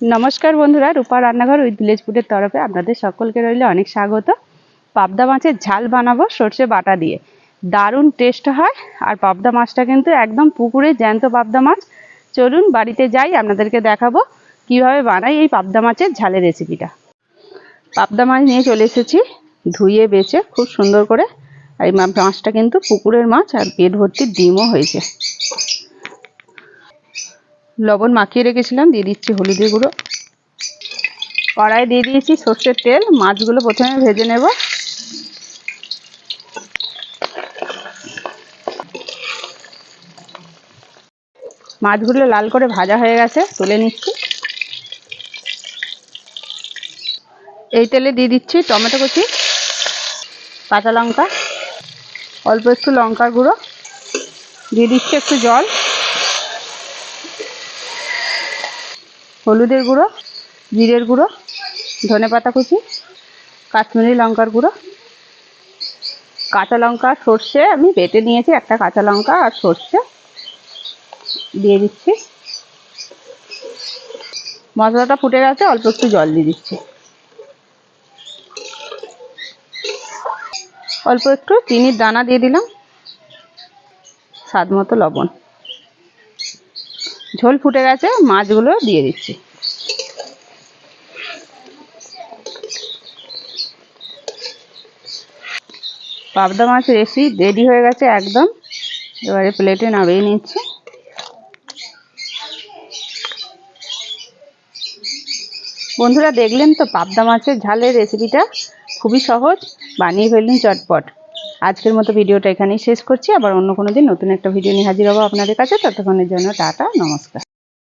নমস্কার বন্ধুরা, রূপা রান্নাঘর উইথ ভিলেজ ফুডের তরফে আপনাদের সকলকে রইলে অনেক স্বাগত। পাবদা মাছের ঝাল বানাবো সর্ষে বাটা দিয়ে। দারুণ টেস্ট হয় আর পাবদা মাছটা কিন্তু একদম পুকুরে জ্যান্ত পাবদা মাছ। চলুন বাড়িতে যাই, আপনাদেরকে দেখাবো কীভাবে বানাই এই পাবদা মাছের ঝালের রেসিপিটা পাবদা মাছ নিয়ে চলে এসেছি, ধুয়ে বেছে খুব সুন্দর করে। আর এই মাছটা কিন্তু পুকুরের মাছ আর পেট ভর্তি ডিমও হয়েছে। লবণ মাখিয়ে রেখেছিলাম, দিয়ে দিচ্ছি হলুদের গুঁড়ো। কড়াই দিয়ে দিয়েছি সর্ষের তেল, মাছগুলো প্রথমে ভেজে নেব। মাছগুলো লাল করে ভাজা হয়ে গেছে, তুলে নিচ্ছি। এই তেলে দিয়ে দিচ্ছি টমেটো কুচি, কাঁচা লঙ্কা, অল্প একটু লঙ্কার গুঁড়ো। দিয়ে দিচ্ছি একটু জল। হলুদের গুঁড়ো, জিরের গুঁড়ো, ধনে পাতা কুচি, কাশ্মীরি লঙ্কার গুঁড়ো। কাঁচা লঙ্কা, সর্ষে, আমি বেটে নিয়েছি একটা কাঁচা লঙ্কা আর সর্ষে। দিয়ে দিচ্ছি। মশলাটা ফুটে গেছে, অল্প একটু জল দিয়ে দিচ্ছি। অল্প একটু চিনির দানা দিয়ে দিলাম। স্বাদ মতো লবণ। ঝোল ফুটে গেছে, মাছগুলো দিয়ে দিচ্ছি। পাবদা মাছ রেসি রেডি হয়ে গেছে একদম। এবারে প্লেটে নামিয়ে নিচ্ছি। বন্ধুরা, দেখলেন তো পাবদা মাছের ঝালের রেসিপিটা খুবই সহজ, বানিয়ে ফেললেন চটপট। আজকের মতো ভিডিওটা এখানেই শেষ করছি। আবার অন্য কোনো দিন নতুন একটা ভিডিও নিয়ে হাজির হব আপনাদের কাছে। ততক্ষণের জন্য টাটা, নমস্কার।